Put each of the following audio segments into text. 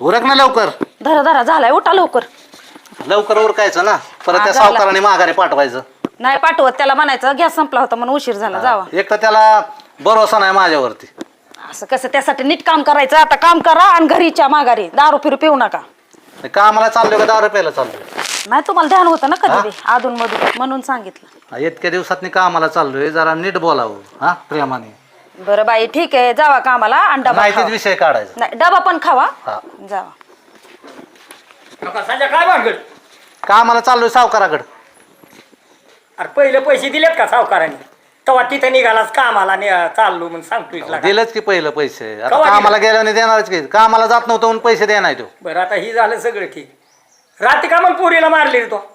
उरक ना लवकर. धरा धरा झालाय उठा लवकर. लवकर उरकायचं ना. परत हा, त्या झाला. सावकाराने माघारी पाठवायचं. नाही पाठवत त्याला म्हणायचं गॅस संपला होता म्हणून उशीर झाला जावा. एक तर त्याला भरोसा नाही माझ्यावरती. असं कसं त्यासाठी नीट काम करायचं आता काम करा आणि घरीच्या माघारी. दारू फिरू पिऊ नका. ते कामाला चाललोय का दारू प्यायला चाललोय? नाही तुम्हाला ध्यान होतं ना कधी अधून मधून म्हणून सांगितलं. हा, इतक्या दिवसात कामाला चाललोय जरा नीट बोलावं हा प्रेमाने. बरं बाई ठीक आहे जावा कामाला आणि डबा माहितीच खावा. विषय काढायचा. नाही डबा पण खावा. हा. जावा. काय कामाला चाललोय सावकाराकडे. अरे पहिले पैसे दिलेत का सावकारांनी? तेव्हा तिथे निघालाच कामाला नि- चाललो म्हणून सांगतोय तुला. दिलंच की पहिलं पैसे. आता कवा? कामाला गेल्याने देणारच की. कामाला जात नव्हतं म्हणून पैसे देणार तो. बरं आता ही झालं सगळं ठीक. रात्री का मग पोरीला मारली रे तो?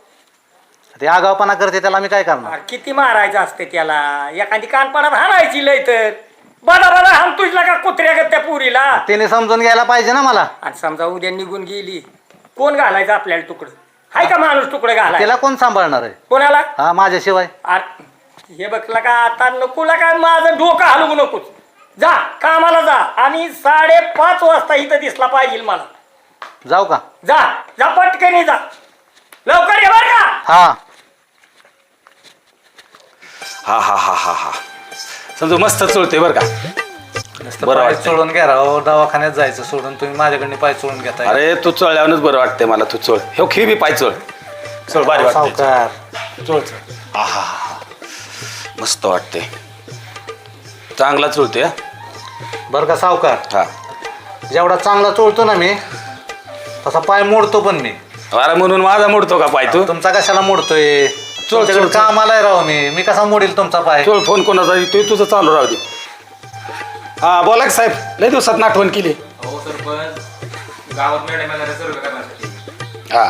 ते आगावपणा करते त्याला मी काय करणार? अरे किती मारायचं असते त्याला? एखादी कानपणात हाणायची लय तर. बडा बडा हाण तुझला का कुत्र्या का त्या पुरीला? त्याने समजून घ्यायला पाहिजे ना मला. आणि समजा उद्या निघून गेली कोण घालायचं आपल्याला तुकडं? हाय का माणूस तुकडं घालाय त्याला कोण सांभाळणार आहे? कोणाला? हा माझ्याशिवाय. अरे हे बघला का आता नकोला काय माझं डोकं हलवू नकोस. जा कामाला जा. आणि साडेपाच वाजता इथं दिसला पाहिजे मला. जाऊ का? जा जा पटकन जा. लवकर ये बरं का? हा. हा हा हा हा हा. समजू मस्त चोळते बरं का. बरं पाय वाटतंय. चोळून घ्या राव दवाखान्यात जायचं सोडून तुम्ही माझ्याकडे पाय चोळून घेताय. अरे तू चोळल्यावरच बरं वाटतंय मला तू चोळ. हे खी बी पाय चोळ. चोळ भारी वाटते सावकार. चोळ चोळ. हा हा हा मस्त वाटते चांगला चोळते हा? बरं का सावकार? हा. जेवढा चांगला चोळतो ना मी तसा पाय मोडतो पण मी. अरे म्हणून माझा मोडतो का पाय तू? तुमचा कशाला मोडतोय? तुमच्याकडे चोळ. कामाला आहे राव मी. मी कसा मोडील तुमचा पाय? चोळ फोन कोणाचा तू तुझं चालू राहू दे. हा बोला की साहेब. लय दिवसात आठवण केली. हो सरपंच. गावात मॅडम येणार सर्व करण्यासाठी. हा.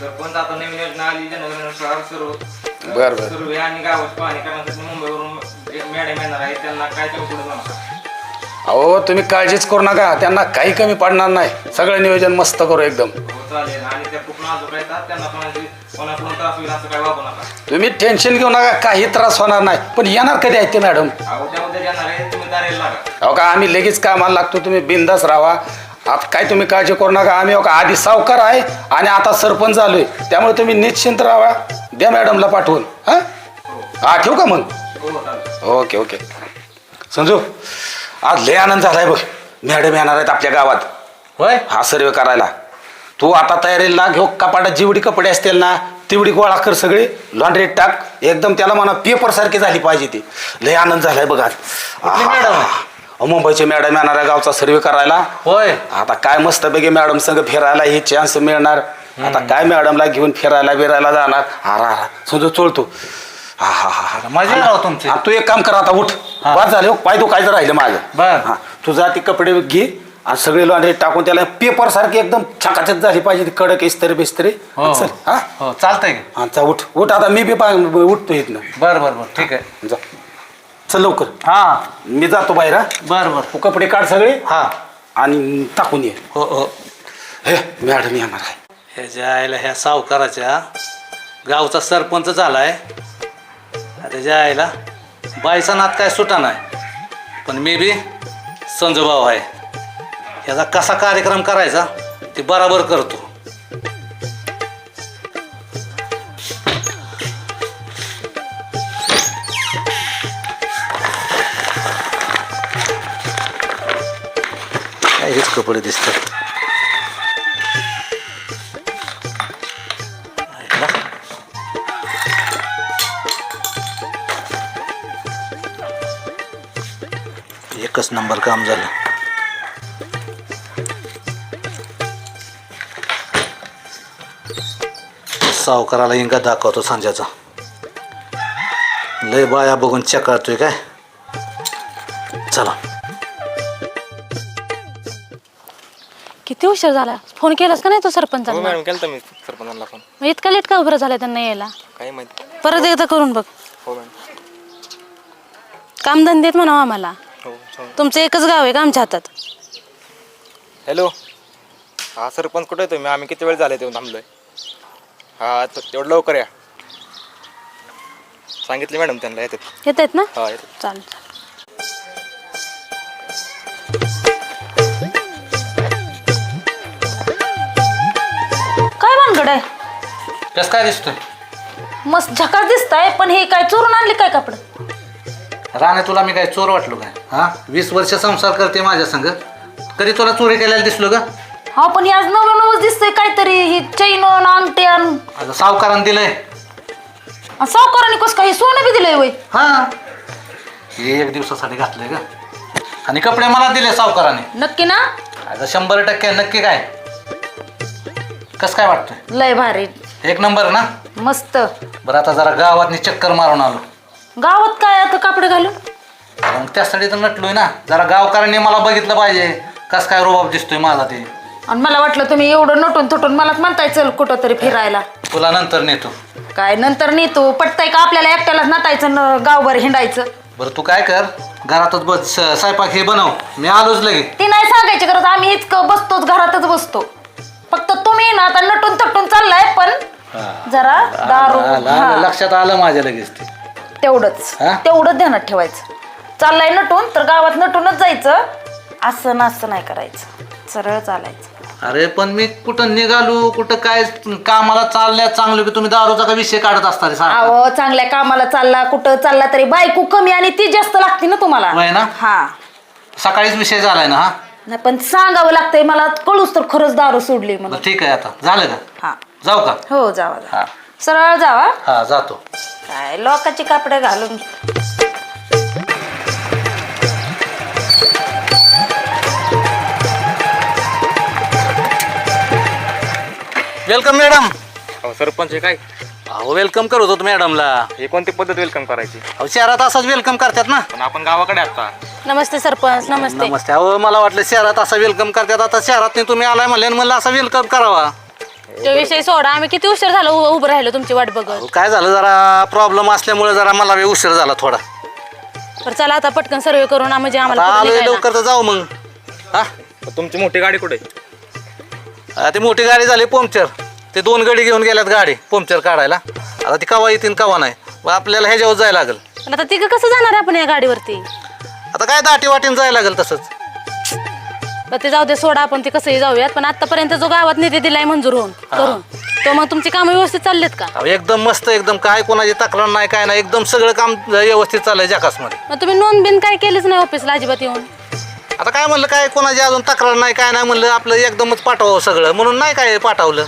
सरपंच आता नवीन योजना आली जनगणनेनुसार सर्व बर बर. सर्व आणि गावात पाहणी करण्यासाठी मुंबईवरून एक मॅडम येणार आहे. त्यांना काय चौकड जाणार अहो तुम्ही काळजीच करू नका. त्यांना काही कमी पडणार नाही. सगळं नियोजन मस्त करू एकदम. हो चालेल. आणि त्या खूप नाजूक येतात त्यांना कोणाकडून त्रास होईल असं काय वागू नका. तुम्ही टेन्शन घेऊ नका काही त्रास होणार नाही. पण येणार कधी आहेत ते मॅडम अहो, उद्या उद्या येणार आहे तुम्ही दारेला लागा. अहो का आम्ही लगेच कामाला लागतो तुम्ही बिंदास राहा. आता काय तुम्ही काळजी करू नका आम्ही हो का आधी सावकार आहे आणि आता सरपंच झालोय त्यामुळे तुम्ही निश्चिंत राहा. द्या मॅडमला पाठवून. हा? हा ठेवू का मग? हो चालेल. Okay okay. संजू आज लय आनंद झालाय बघ. मॅडम येणार आहेत आपल्या गावात. होय? हा सर्वे करायला. तू आता तयारीला हो कपाटात जेवढी कपडे असतील ना तेवढी गोळा कर सगळे लॉन्ड्रीत टाक. एकदम त्याला म्हणा पेपर सारखी झाली पाहिजे ती. लय आनंद झालाय बघ मॅडम मुंबईचे मॅडम येणार आहे गावचा सर्वे करायला. होय. आता काय मस्त पैकी मॅडम संग फिरायला ही चान्स मिळणार. आता काय मॅडमला घेऊन फिरायला बिरायला जाणार? हा रा समजू चोळतो. हा हा हा. मजा राव तुमची. तू एक काम कर आता उठ. बाद झाले पाय तू काय राहिलं माझं बर. हा. तू जा ती कपडे घे. आणि सगळे लॉन्ड्री टाकून त्याला पेपर सारखी एकदम छकाछक झाली पाहिजे ती कडक इस्त्री बिस्त्री. हो चल हा. हो? चालतंय की? हा चा उठ. उठ आता मी बी पाय उठतो इथनं. बर बर बर. ठीक आहे. जा. चल लवकर. हा. मी जातो बाहेर हा? बर बर. तू कपडे काढ सगळे. हा. आणि टाकून ये. हो हो. हे मॅडम येणार आहे. ह्याच्या आईला ह्या सावकाराच्या गावचा सरपंच झालाय. त्याच्या आईला बाईचा नात काय सुटा नाही. पण मी बी संजूभाऊ आहे. याचा कसा कार्यक्रम करायचा ते बराबर करतो. हेच कपडे दिसतात. एकच नंबर काम झालं. सावकाराला इंगा दाखवतो संध्याचा. लय बाया बघून चकाळतोय काय? चला. किती उशीर झाला? फोन केलास का नाही तो हो सरपंचांना मॅडम केलं मी सरपंचांना फोन. मग इतका लेट का उभं झाला त्यांना यायला? काही माहिती परत एकदा करून बघ. हो मॅडम. कामधंदेत म्हणावं आम्हाला. हो हो. तुमचं एकच गाव आहे का आमच्या हातात? हॅलो. हा सरपंच कुठे आहे तुम्ही? आम्ही किती वेळ झाले तेव्हा थांबलोय? हा त- तेवढं लवकर या. सांगितले मॅडम त्यांना येतात. येत आहेत ना? हा येतात. चालेल काय भानगड आहे? कसं काय दिसतोय? मस्त झकास दिसताय पण हे काय चोरून आणले काय कपडे? राणे तुला मी काय चोर वाटलो काय? हा? वीस वर्ष संसार करते माझ्या संग. कधी तुला चोरी केलेला दिसलो का हा पण आज नवं नवंच दिसतंय काहीतरी. ही चैन अंगठी आणि आता सावकारानं दिलंय. सावकाराने कसं काही सोनं बी दिलंय वय? हा. हे एक दिवसासाठी घातलंय का आणि कपडे मला दिले सावकाराने. नक्की ना? आता शंभर टक्के नक्की काय? कसं काय वाटतंय? लय भारी. एक नंबर ना? मस्त. बरं आता जरा गावातनी चक्कर मारून आलो. गावात काय आता कपडे घालून? मग त्यासाठी तर नटलोय ना. जरा गावकऱ्यांनी मला बघितलं पाहिजे. कस काय रोबाब दिसतोय माझा ते. आणि मला वाटलं तुम्ही एवढं नटून तुटून मलाच म्हणताय चल कुठं तरी फिरायला. तुला नंतर नेतो. काय नंतर नेतो? पटतंय का आपल्याला एकट्यालाच नटायचं न गावभर हिंडायचं? बरं तू काय कर? घरातच बस स- स्वयंपाक हे बनव. मी आलोच लगे. ती नाही सांगायची गरज. आम्ही इतकं बसतोच घरातच बसतो. फक्त तुम्ही ना आता नटून तटून चाललाय पण जरा दारू हा, लक्षात आलं माझ्या लगेच ते. तेवढंच. हा? तेवढंच ध्यानात ठेवायचं. चाललाय नटून तर गावात नटूनच जायचं. असं ना असं नाही करायचं. सरळ चालायचं. अरे पण मी कुठं निघालो कुठं काय कामाला चालल्या चांगलं की तुम्ही दारूचा का विषय काढत असता रे सारखा? अहो चांगल्या कामाला चालला कुठं चालला तरी बायको कमी आणि ती जास्त लागते ना तुम्हाला. होय ना? हा. सकाळीच विषय झालाय ना हा? नाही पण सांगावं लागतंय मला कळूच तर खरंच दारू सोडली म्हणून. बरं ठीक आहे आता. झालं का? हा. जाऊ का? हो जावा जावा. हा. सरळ जावा. हा जातो. काय लोकांचे कपडे घालून. वेलकम मॅडम हो सरपंच हे काय? अहो वेलकम करत होतो मॅडमला हे कोणती पद्धत वेलकम करायची? अहो शहरात असंच वेलकम करतात ना. पण आपण गावाकडे आता. नमस्ते सरपंच. नमस्ते. नमस्ते. अहो मला वाटलं शहरात असं वेलकम करतात. आता शहरात नाही तुम्ही आलाय म्हणले म्हणलं असं वेलकम करावा. तो विषय सोडा. आम्ही किती उशीर झालो उ- उभं राहिलो तुमची वाट बघत. अहो, काय झालं? जरा प्रॉब्लेम असल्यामुळे जरा मला वेळ उशीर झाला थोडा. तर चला आता पटकन सर्वे करून म्हणजे आता आम्हाला पुढं आलोय निघायला. लवकर तर जाऊ मग. हा? तुमची मोठी गाडी कुठे? आहे? आ, ती मोठी गाडी झाली पंक्चर. ते दोन गडी घेऊन गेल्यात गाडी पंक्चर काढायला. आता ती कवा येतील कवा नाही. मग आपल्याला ह्याच्यावर जायला लागेल. पण आता तिघं कसं जाणार आहे आपण या गाडीवरती? आता काय दाटी वाटीन जायला लागेल तसंच. ते जाऊ दे सोडा आपण ते कसंही जाऊयात. पण आतापर्यंत जो गावात निधी दिलाय मंजूर होऊन करून तो मग तुमची कामं व्यवस्थित चाललेत का? अहो, एकदम मस्त एकदम काय कोणाची तक्रार नाही काय नाही एकदम सगळं काम व्यवस्थित चाललंय जकासमध्ये. मग तुम्ही नोंद बिन काय केलीच नाही ऑफिसला अजिबात येऊन? आता काय म्हणलं काय कोणाची अजून तक्रार नाही काय नाही म्हणलं आपलं एकदमच पाठवावं सगळं. म्हणून नाही काय पाठवलं.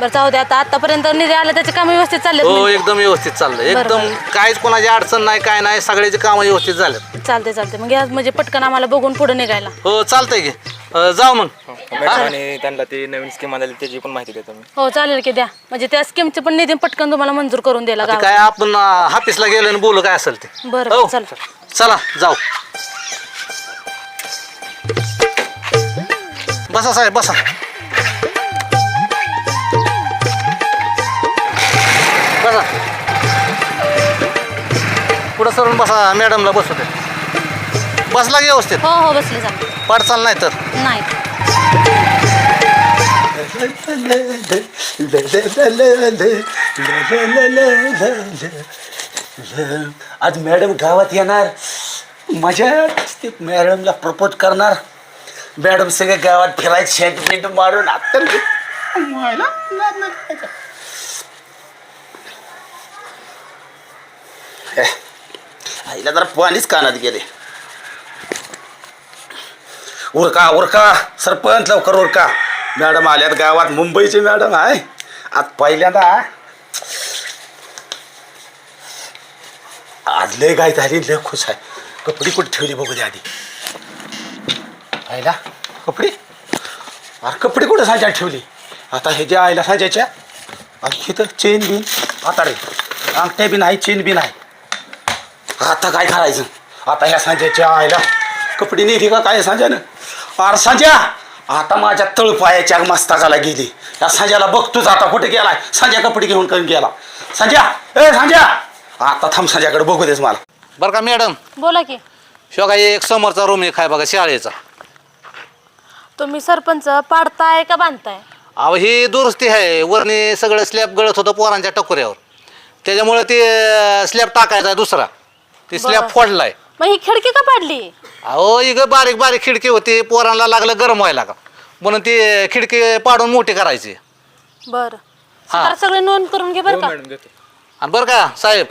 बरं जाऊ दे आता. आतापर्यंत निधी आला त्याचे काम व्यवस्थित चाललेत हो म्हणजे. एकदम व्यवस्थित चाललंय बरं, एकदम काहीच कोणाची अडचण नाही काय नाही सगळ्याची कामं व्यवस्थित झालेत. चालते चालते मग या म्हणजे पटकन आम्हाला बघून पुढे निघायला. हो चालतंय की. अं, जाऊ मग. मॅडम आणि त्यांना ती नवीन स्कीम आलेली त्याची पण माहिती देतो मी. हो चालेल की द्या. म्हणजे त्या स्कीमचे पण निधी पटकन तुम्हाला मंजूर करून द्यायला ते काय आपण ऑफिसला गेलो आणि बोलू काय असेल ते. बरं हो. चल. चला जाऊ. बसा साहेब बसा. बसा. पुढं सरून बसा मॅडमला बसू दे. बसला की व्यवस्थित? हो हो बसले चालते पडचाल नाही तर? नाही. आज मॅडम गावात येणार. मजा असते मॅडमला प्रपोज करणार. मॅडम सगळे गावात फिरायचं शेंट पेंट मारून आता आईला जरा पाणीच कानात गेले. उरका उरका सरपंच लवकर उरका. मॅडम आल्यात गावात मुंबईचे मॅडम आहे. आज पहिल्यांदा आज लय गाय झाली लय खुश आहे. कपडे कुठे ठेवली बघू दे आधी. आईला कपडे? अरे कपडे कुठं साज्यात ठेवली? आता हे जे आईला साजायच्या आणि इथं चेन बिन आता रे अंगठ्या बी नाही चेन बी नाही आता काय करायचं? आता ह्या सांज्याच्या आईला कपडे नेली का काय सांज्यानं? अरे सांज्या आता माझ्या तळपायाच्या मस्तकाला गेली. या संजयला बघतोच आता कुठे गेलाय? संजय कपडे घेऊन करून गेला. संजय ए संजय आता थांब संजयाकडे बघू देस मला. बरं का मॅडम? बोला की. शिवा काय एक समोरचा रूम एक आहे बघा शाळेचा. तुम्ही सरपंच पाडताय का बांधताय? अहो ही दुरुस्ती आहे. वरने सगळं स्लॅब गळत होतं पोरांच्या टकोऱ्यावर. त्याच्यामुळे ते स्लॅब टाकायचा आहे दुसरा. ते स्लॅब. फोडलाय. मग ही खिडकी का पाडली? अहो इग बारीक बारीक खिडकी होती. पोरांना लागलं गरम व्हायला का म्हणून ती खिडकी पाडून मोठी करायची. बर. हा. सगळे नोंद करून घे बरं का. आणि बरं का साहेब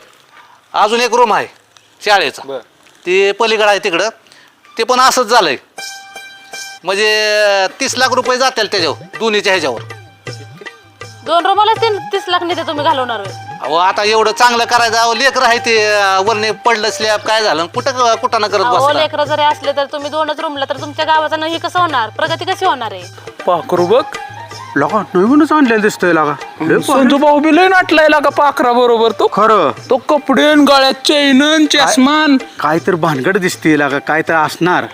अजून एक रूम आहे शाळेचा. ते पलीकडं आहे तिकडं. ते पण असंच झालंय. म्हणजे तीस लाख रुपये जातील त्याच्यावर दोन्हीच्या ह्याच्यावर. दोन रुमाला तीन तीस लाख निधी तुम्ही घालवणार. होय. अहो आता एवढं चांगलं करायचं अहो लेकर आहे ते अं, वरने पडलं स्लॅब काय झालं? कुठं कुठं ना करत अहो बसला? लेकरं जरी असले तर तुम्ही दोनच रूमला तर तुमच्या गावाचं नाही कसं होणार? प्रगती कशी होणार आहे? पाखरू बघ. लगा नवीनच आणलेलं दिसतोय लागा. संजू भाऊ बी लय नाटलाय लागा पाखरा बरोबर. तो खरं. तो कपडे न गळ्यात चैन चष्मान काय तर भानगड दिसते लागा. काय तर असणार.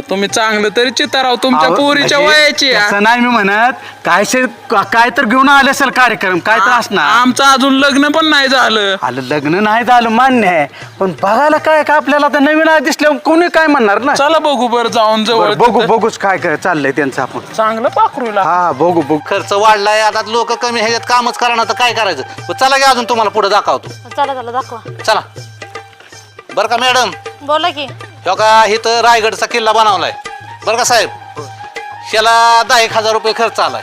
तुम्ही चांगलं तरी चिताराव तुमच्या अहो, पोरीच्या म्हणजे वयाची. तसं नाही मी म्हणत. काय शे- का- काय तर घेऊन आले असेल कार्यक्रम काय तर असणार. आमचं अजून लग्न पण नाही झालं. आलं लग्न नाही झालं मान्य आहे. पण बघायला काय का आपल्याला तर नवीन आहे दिसल्यावर कोणी काय म्हणणार ना? चला बघू बरं जाऊन जवळ बरं, बघू बघूच काय काय चाललंय त्यांचं आपण. चांगलं पाखरूला. हा बघू बघू. खर्च वाढलाय आता लोक कमी ह्याच्यात कामच करा ना तर काय करायचं? पण चला की अजून तुम्हाला पुढे दाखवतो. चला चला दाखवा. चला. बरं का मॅडम? बोला की. हो का इथं रायगडचा किल्ला बनवलाय. बरं का साहेब? त्याला दहा एक हजार रुपये खर्च आलाय.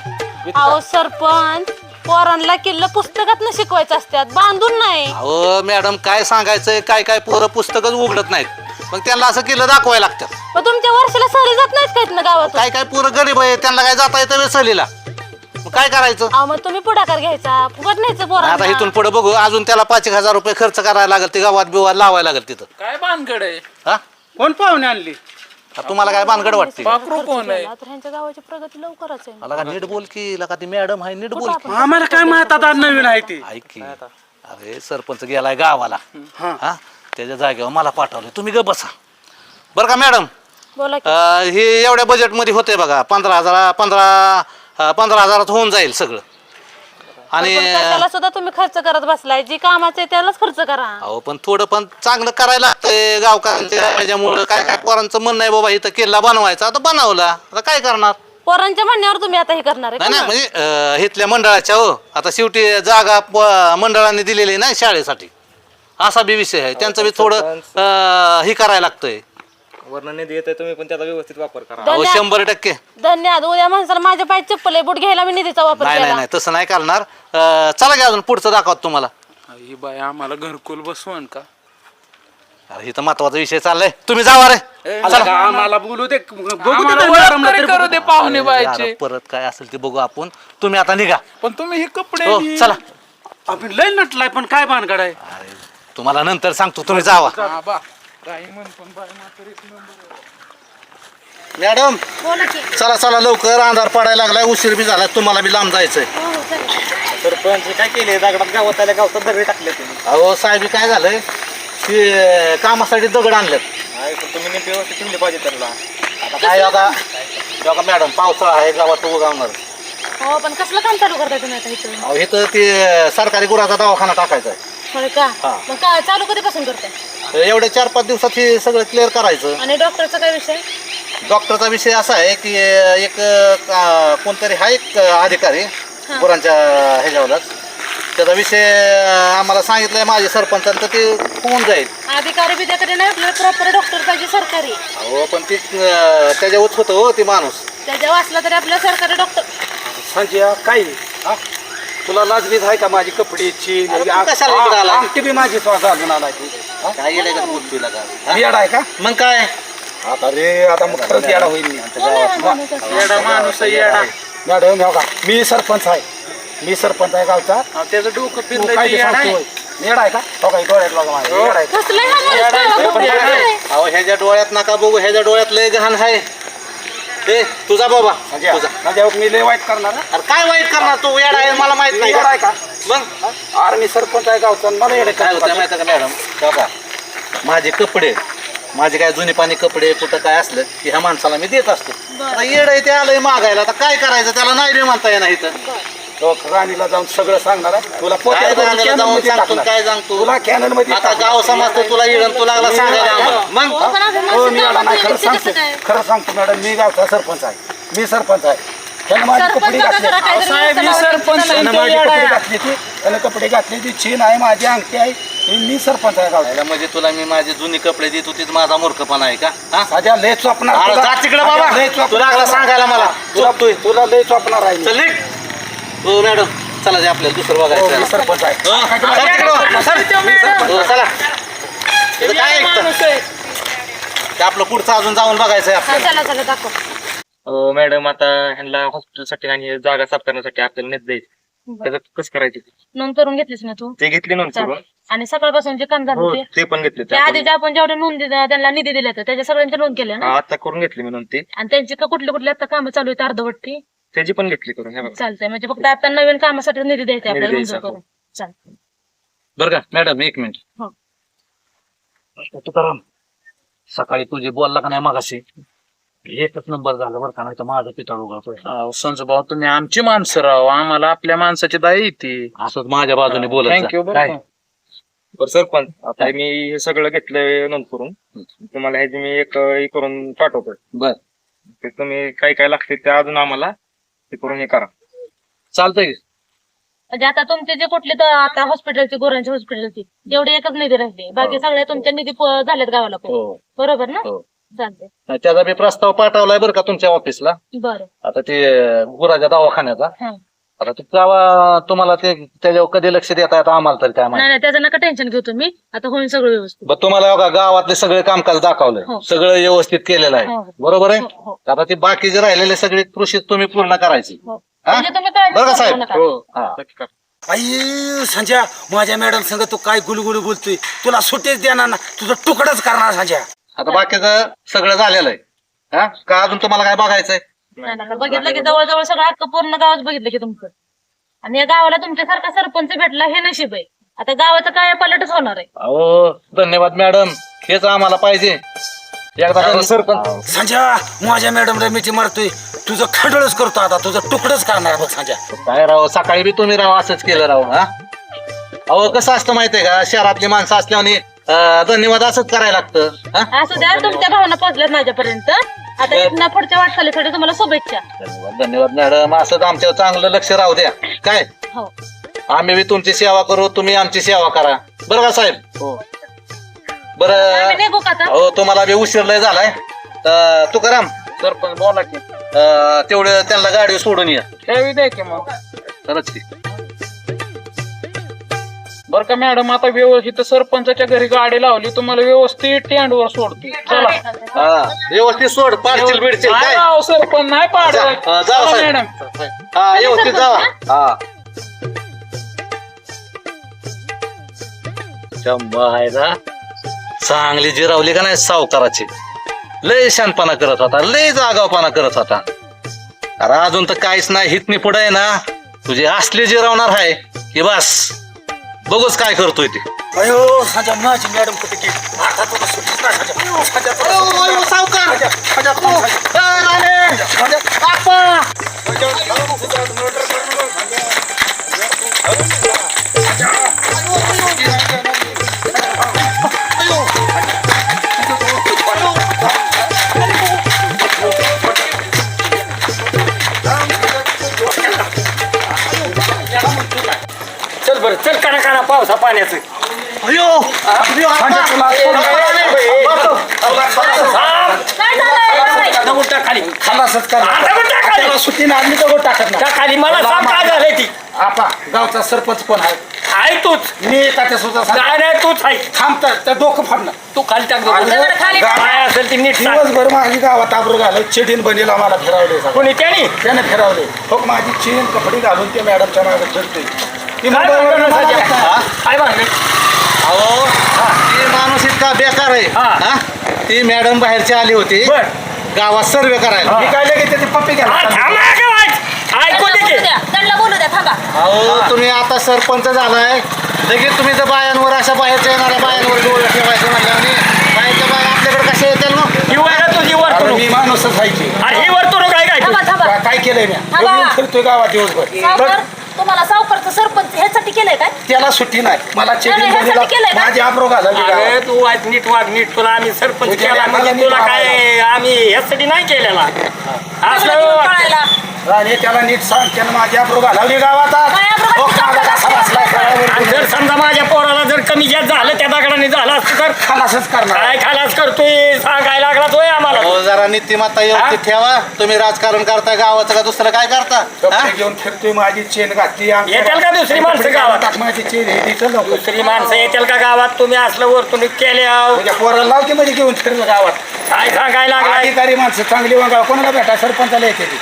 अहो सरपंच पोरांना किल्ल पुस्तकात शिकवायचं असतात बांधून नाही. अहो मॅडम काय सांगायचंय काय काय पोरं पुस्तकच उघडत नाहीत. मग त्यांना असं किल्लं दाखवायला लागतं मग तुमच्या वर्षाला सहली जात नाहीत काहीत ना गावातून? काय काय पोरं गरीब आहे त्यांना काय जाता येतं सहलीला? मग काय करायचं? अहो मग तुम्ही पुढाकार घ्यायचा फुकट न्यायचं आता पोरांना. इथून पुढे बघू अजून त्याला पाच एक हजार रुपये खर्च करायला लागेल ते गावात बिवात लावायला लागेल तिथं. काय भानगड आहे? हा? कोण पाहुणे आणली? आता तुम्हाला काय भानगड वाटते? पाखरू कोण आहे? तर ह्यांच्या गावाची प्रगती लवकरच आहे. मला का नीट बोल की लका ती मॅडम आहे नीट बोल की. आम्हाला काय माहीत आता नवीन आहे ती. ऐक की अरे सरपंच गेलाय गावाला. हा. त्याच्या जागेवर मला पाठवलं तुम्ही ग बसा. बरं का मॅडम? बोला की. हे एवढ्या बजेटमध्ये होते बघा पंधरा हजार पंधरा अं, पंधरा हजारात होऊन जाईल सगळं. आणि पण कशाला सुद्धा तुम्ही खर्च करत बसलाय? जी कामाचं आहे त्यालाच खर्च करा. अहो पण थोडं पण चांगलं करायला लागतंय गावकऱ्यांच्या ह्याच्यामुळं. काय काय पोरांचं म्हणणं आहे बाबा इथं किल्ला बनवायचा आता बनवला. आता काय करणार? पोरांच्या म्हणण्यावर तुम्ही आता हे करणार नाही आहे नाही म्हणजे अं, इथल्या मंडळाच्या हो. आता शेवटी जागा प- मंडळाने दिलेली आहे ना शाळेसाठी. असा बी विषय आहे. त्यांचं बी थोडं अं, हे करायला लागतंय. वर्ण निधी येतोय तुम्ही पण त्याचा व्यवस्थित वापर करा. अहो धन्यवाद. शंभर टक्के. धन्यवाद उद्या माणसाला माझ्या पाय चप्पल आहे बूट घ्यायला मी निधीचा वापर नाही नाही केला. नाही तसं नाही करणार. अं, चला घ्या अजून पुढचं दाखवत तुम्हाला. ही बाई आम्हाला घरकुल बसवण का? अरे इथं महत्त्वाचा विषय चाललाय. तुम्ही जावा रे. चला. आम्हाला बोलू दे बघू दे आम्हाला तरी तरी करू दे पाहुणे बायचे परत काय असेल ते बघू आपण. तुम्ही आता निघा. पण तुम्ही हे कपडे हो ही- चला. आपण लय नटलाय पण काय भानगड आहे? अरे तुम्हाला नंतर सांगतो तुम्ही जावा. हा, बा. पण एक नंबर आहे. मॅडम बोला की. चला चला लवकर अंधार पडायला लागलाय उशीर बी झाला तुम्हाला बी लांब जायचंय. हो, हो, चला. सरपंच काय केले दगडात गावात आल्या गावात दगड टाकले तुम्ही. अहो साहेब काय झालंय? की कामासाठी दगड नाही, पण तुम्ही व्यवस्थित ठेवले पाहिजे त्यांना. आता काय बघा बघा मॅडम पावसाळा आहे गावात उगावणार. हो पण कसलं काम चालू करताय तुम्ही आता इथं? अहो इथं ते सरकारी गुराचा दवाखाना टाकायचा आहे. होय का? हा. मग काय चालू कधीपासून करताय? एवढ्या चार पाच दिवसात हे सगळं क्लिअर करायचं. आणि डॉक्टरचा काय विषय? डॉक्टरचा विषय असा आहे की एक का- कोणतरी हा एक अधिकारी गुरांच्या ह्याच्यावरच त्याचा विषय आम्हाला सांगितलंय माझे सरपंचांनी तर ते होऊन जाईल. अधिकारी बिद्याकडे नाही आपल्याला प्रॉपर डॉक्टर पाहिजे सरकारी. अहो पण ती अं, त्याच्यावरच होतं हो ती माणूस. त्याच्या वाचला तरी आपल्याला सरकारी डॉक्टर संजय काय हा? तुला लाजबीज आहे का माझी कपडेची अरे तू कशाला इकडं आला? अंगठी बी माझी स्वतः घालून आलाय तू हा? काय गेलं का येडा आहे का मग काय आता रे आता मग खरंच येडा होईल मी येडा माणूस आहे, येडा मॅडम हो का मी सरपंच आहे मी सरपंच आहे गावचा हा, त्याचं डोकं तू फिरलंय काय ते ते येडा आहे. सांगतोय येडा आहे का हो का डोळ्यात बघा माझ्या येडा आहे का? कसलं हा माणूस काय? पण काय काय? आहे? अहो ह्याच्या डोळ्यात नका बघू ह्याच्या डोळ्यात लय गहन आहे ए तुझा बाबा संजय, तुझा. माझ्या मी लय वाईट करणार? अरे काय वाईट करणार तू? येडा आहे मला माहीत नाही. येडा आहे का? मग? अरे मी सरपंच आहे गावचा आणि मला येडे काय होतं माहिती का मॅडम? का माझे कपडे माझे काय जुने पाणी कपडे कुठं काय असलं की ह्या माणसाला मी देत असतो. आता येड आहे ते आलंय मागायला. आता काय करायचं? त्याला नाही रे म्हणता येणार इथं. तो राणीला जाऊन सगळं सांगणार आहे. तुला काय राणीला जाऊन मध्ये सांगतो. काय सांगतो? तुला कॅनलमध्ये आता. गाव समजतो तुला येडन तुला लागला सांगायला आम्हाला. मग? हो? मॅडम नाही खरं सांगतो. खरं सांगतो मॅडम मी गावचा सरपंच आहे. मी सरपंच आहे. माझी कपडे घातले. साहेब मी सरपंच आहे, त्यानं तो माझी येडा कपडे आहे. घातली ती. त्यानं कपडे घातले ती. चीन आहे माझी अंगठी आहे. ही मी सरपंच आहे गावचा. याला म्हणजे तुला मी माझे जुने कपडे देत होतीच माझा मूर्खपणा आहे का? हा? साध्या लय चोपणार. अरे तुला. जा तिकडे बाबा. लागला सांगायला मला. तुला तुला लय चोपणार आहे मी. चल निघ. हो मॅडम. चला जे आपल्याला दुसरं बघायचं सरपंच आहे. हो, तिकडं हो. हो, चला. इथं काय ऐकतं? ते आपलं पुढचं अजून जाऊन बघायचं आहे आपल्याला. चला चला दाखव. मॅडम आता ह्यांना हॉस्पिटलसाठी आणि जागा साफ करण्यासाठी आपल्याला नेत जायचं. त्याचं कसं करायचं ते? नोंद करून घेतलीस ना तू? ते घेतली नोंद करून. आणि सकाळपासून जे काम झालं हो ते? ते पण घेतले त्या आधी ज्या आपण जेवढे नोंद दिल्या- त्यांना निधी दिल्या त्याच्या सगळ्यांच्या नोंद केल्या ना? आता करून घेतली मी नोंद ते. आणि त्यांची का कुठले कुठले आता कामं चालू आहेत अर्धवट्टी त्याची पण घेतली करून हे बघा. चालतंय. म्हणजे फक्त आता नवीन कामासाठी निधी द्यायचा निधी आपल्याला द्यायचा, मंजूर करून. चालतंय. बरं का मॅडम एक मिनिट. हो. तुकाराम सकाळी तुझे बोलला का नाही मागाशी? एकच नंबर झाला बरं का नाही तर माझा पितळ उघडतोय. अहो, संजू भाऊ तुम्ही आमची माणसं राव आम्हाला आपल्या माणसाची दाई येते. असंच माझ्या बाजूने बोलत जा. थँक्यू काय? बरं बरं सरपंच आता मी हे सगळं घेतलंय नोंद करून. तुम्हाला ह्याची मी एक हे करून पाठवतोय. बर. ते तुम्ही काय काय लागते ते अजून आम्हाला हे करून हे करा. चालतंय? म्हणजे आता तुमचे जे कुठले तर आता हॉस्पिटलचे गोरांचे हॉस्पिटलचे जेवढे एकच निधी राहिले. बाकी सगळे तुमच्या निधी प- झालेत गावाला पण. हो. बरोबर ना? हो. चालतंय. नाही, त्याचा मी प्रस्ताव पाठवलाय बरं का तुमच्या ऑफिसला बरं. आता ते गुराच्या दवाखान्याचा. हा. आता ते तुम्हाला ते त्याच्यावर कधी लक्ष देता येतं आम्हाला तरी काय माहिती. नाही नाही त्याचं नका टेन्शन घेऊ तुम्ही. आता होईल सगळं व्यवस्थित. बरं तुम्हाला बघा गावातले सगळे कामकाज दाखवलंय. हो. सगळं व्यवस्थित केलेलं हो. आहे बरोबर आहे? हो, हो. आता ते बाकीचे राहिलेले सगळे कृषी तुम्ही पूर्ण करायची. हो. हा? म्हणजे तुम्ही काळजी बरं का करू साहेब. नका. हो हा. आई संजय माझ्या मॅडम संग तू काय गुलगुलू बोलतोय? तुला सुट्टीच देणार ना. तुझं तुकडच करणार संजय आता बाकीचं सगळं झालेलं आहे. हा? का अजून तुम्हाला काय बघायचंय? नाही, नाही, बघितलं की जवळजवळ सगळं अख्खं पूर्ण गावच बघितलं की तुमचं. आणि या गावाला तुमच्यासारखा सरपंच भेटला हे नशीब आहे. आता गावाचं काय पलटच होणार आहे. अहो धन्यवाद मॅडम. हेच आम्हाला पाहिजे. एकदा त्यांनी- सरपंच संजय माझ्या मॅडम रमेची मारतोय. तुझं खडळच करतो आता. तुझं तुकडच करणार बघ संजय काय राव सकाळी बी तुम्ही राव असंच केलं राव हा? अहो कसं असतं माहितीये का? शहरातली माणसं असल्याने अं, धन्यवाद असंच करायला लागतं हा? असं द्या तुमच्या भावना पोहोचल्यात माझ्यापर्यंत. आता इथनं पुढच्या वाटचालीसाठी तुम्हाला शुभेच्छा. धन्यवाद धन्यवाद. मॅडम असंच आमच्यावर चांगलं लक्ष राहू द्या. काय? हो. आम्ही बी तुमची सेवा करू तुम्ही आमची सेवा करा. बरं का साहेब? हो. आम्ही बरं निघू का आता? हो तुम्हाला बी उशीर लय झालाय. तर तुकाराम सरपंच बोला की. अं, तेवढं त्यांना गाडी सोडून या. ठेवी द्या की मग. खरंच की. बरं का मॅडम आता व्यवस्थित सरपंचाच्या घरी गाडी लावली तुम्हाला व्यवस्थित टेंडवर सोडते. चला. हा व्यवस्थित सोड पाडशील बिडशील नाही काय? राव, सरपंच नाही जा, पाडत हा, जा चला, साहेब. मॅडम हा व्यवस्थित जावा. हा. चांगली जिरावली का नाही सावकाराची? लय शानपणा करत होता लय जागावपणा करत होता. अरे अजून तर काहीच नाही हितनी पुढे आहे ना? तुझी असली जिरावणार आहे की बस. बघूच काय करतोय ते. अयो संजय माझी मॅडम कुठे गेली? आता तुला सुट्टीच नाही तुला सुट्टीच नाही. संजय. चल काना काना पावसा पाण्याचं अयो तुला काय खाली खलासच कर हा. त्याला दगड टाकत नाही मला सांग काय झालंय ती आपा गावचा सरपंच कोण आहे आहे तूच मी एका सुद्धा सांग काय नाही तूच आहे थांबतं त्या डोकं फाडणं तू खाली टाक दगड. अरे, खाली गा- काय असेल ती नीट सांग दिवसभर माझी गावात आबरू घालत चिडीन बनीला मला फिरवले सगळं. कोणी त्याने त्याने फिरवले हो माझी चीन कपडे घालून ते मॅडमच्या मागे फिरतोय ती काय मुंबईवरून भानगड मला सध्या? हा? काय भानगड? अहो ती माणूस इतका बेकार आहे हा. हा? ती मॅडम बाहेरची आली होती बर गावात सर्वे करायला मी काय लगेच त्याचे पप्पी हा, घालतो थांब ना गं, वाच. ऐकू दे की. त्यांना बोलू द्या थांबा अहो तुम्ही आता सरपंच झालाय लगेच तुम्ही तर बायांवर अशा बाहेरच्या येणाऱ्या बायांवर डोळे ठेवायचं म्हणल्याने बाहेरच्या बाया आपल्याकडे कशा येतील मग ही वय तुझी अरे वर्तणूक मी माणूसच. आणि ही वर्तणूक आहे काय थांबा तुझी? थांबा काय केलंय मी थांबा. येऊन फिरतोय गावात दिवसभर सावकार तुम्हाला सावकारचं सरपंच ह्यासाठी केलंय काय त्याला सुट्टी नाही मला चेकिंग नाही, ह्यासाठी केलंय का? माझी आप्रो अरे. तू वाट नीट वाग नीट तुला आम्ही सरपंच तुझ्या केला म्हणजे तुला काय आम्ही ह्यासाठी नाही केलेला. पळायला. आणि त्याला नीट सांग त्यानं माझी आप्रो घालावली गावात आज आबरू हो, घातली माझा कसा बसलाय आणि. जर समजा माझ्या पोराला जर कमी जास्त झालं त्या दगडाने झालं असतं तर खलासच करणार. काय खालास करतोय? सांगायला लागला तोय आम्हाला. हो जरा नीतिमत्ता व्यवस्थित ठेवा. तुम्ही राजकारण करताय गावाचं का दुसरं काय करता? हा? कपडे घेऊन फिरतोय माझी चेन घातली आमच्या- येतील का दुसरी माणसं गावात? टाक माझी चेन हे लवकर. दुसरी माणसं येतील का गावात? तुम्ही असलं वर्तणूक केले तुझ्या पोराला लाव की मध्ये घेऊन फिरलं गावात. काय सांगायला लागलाय? अधिकारी माणसं चांगली वागा कोणाला भेटा? सरपंचाला येते ती.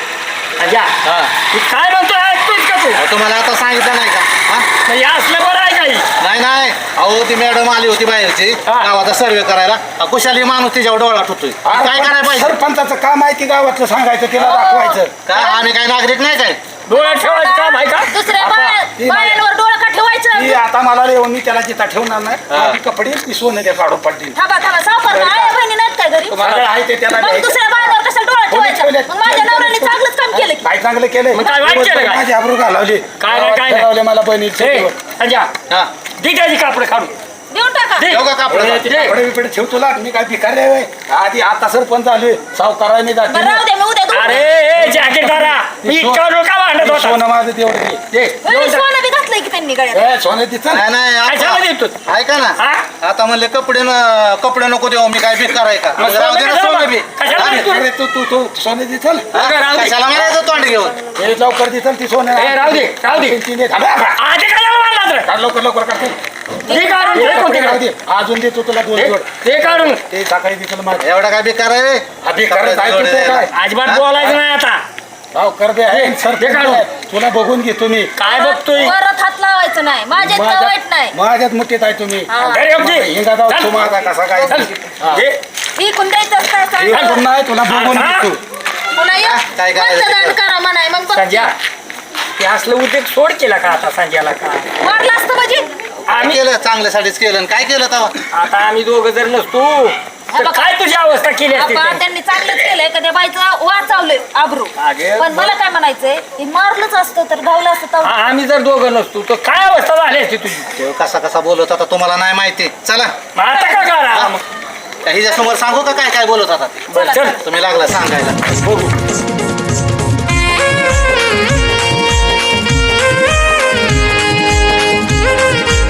अजा, हा. तू काय म्हणतो ऐकतोय का तू अहो, तुम्हाला आता सांगितलं नाही का? हा? असलं बरं आहे काही. नाही नाही. अहो ती मॅडम आली होती बाहेरची. हा. गावाचा सर्वे करायला. अहो, कुशाली माणूस तिच्यावर डोळा ठुतोय. काय करायला पाहिजे? सरपंचाचं काम आहे की गावातलं सांगायचं तिला दाखवायचं? काय आम्ही काय नागरिक नाही काय? डोळ्यात ठेवायचं काम आहे का? दुसऱ्या बाया- बायांवर डोळं ती ठेवायचं आता मला येऊन मी त्याला तिथं ठेवणार नाही. माझी कपडे ती सोनं द्या काढून पडतील थांबा थांबा सावकार बरं का? आया बहिणी नाहीत काय घरी? तुम्हाला आहे ते त्याला मग द्यायचं. दुसऱ्या बायांवर कशाला डोळा कोणी ठेवायचा? ठेवले? मग माझ्या नवऱ्याने चांगलंच काम केलं की. काय चांगलं केलंय. मग काय वाईट केलं काय? माझी आबरू घालवली. काय नाही, काय नाही. घालवले मला बहिणीचे हा दे त्याची कापड काढून. देऊन टाका. दे. ठेव का कापड? ते कपडे बिपडे ठेव तुला मी काय भिकार आहे होय? आधी आता सरपंच आलोय सावकाराने जाते बरं राहू दे मी उद्या अरे जॅकेट इतका का भांडत होता सोनं माझं तेवढं दे. दे सोनं बी घातलंय की त्यांनी गळ्यात ए, सोनं तिचं नाही नाही कशाला आता- देतो ऐका ना हा? आता म्हणले कपडे न- कपडे नको देऊ मी काय भिकार आहे का मग राहू दे ना सोनं बी कशाला हा? देतो? अरे तू तू तू सोनं दे चल हा? बघा, राहू दे. कशाला म्हणायचं तोंड घेऊन हे लवकर दे चल ती सोनं ए, राहू दे, राहू दे. तीन- तीन दे. थांब, थांब. आधी काय मारला तर काढ लवकर लवकर काढ दे काढून दे कपडे कोणते राहू दे. अजून देतो तुला दोन दे काढून ते सकाळी दे तुला माझं एवढा काय बेकार आहे हा, बेकार आहे, काय काय? अजिबात बोलायचं नाही आता राव कर दे आहे, सर दे काढून. तुला बघून घे तुम्ही काय बघतोय परत हात लावायचं नाही माझ्यात काय वाईट नाही माझ्यात माझ्यात मुठीत आहे तुम्ही हा. हिंगा जाऊ चल. तू माझा कसा काय चल. हा. दे. विकून द्यायचं काय हे सांग पुन्हा आहे, तुला बघून हा. घे तू पुन्हा ये हा, काय ते मतदान कर. म्हणाय मग बघ ते असलं उद्योग सोड केला का आता संजयला का? मारलं असतं म्हणजे? आम्ही केलं? चांगल्यासाठीच केलं आणि काय केलं तेव्हा? आता आम्ही दोघं जर नसतो तर बघा. काय तुझी अवस्था केली असती आपण त्यांनी? त्यांनी चांगलंच केलंय का त्या बाईचं वाचवलंय आबरू. अगं, पण मला काय म्हणायचंय ते मारलंच असतं तर गावलं असतं तर आम्ही जर दोघं नसतो तर काय अवस्था झाली असती तुझी? देव कसा कसा बोलत होता तुम्हाला नाही माहिती. चला. मग आता का करा हा, मग. हिच्या समोर सांगू का काय काय बोलत होता? बरं चल. तुम्ही लागला सांगायला. बघू.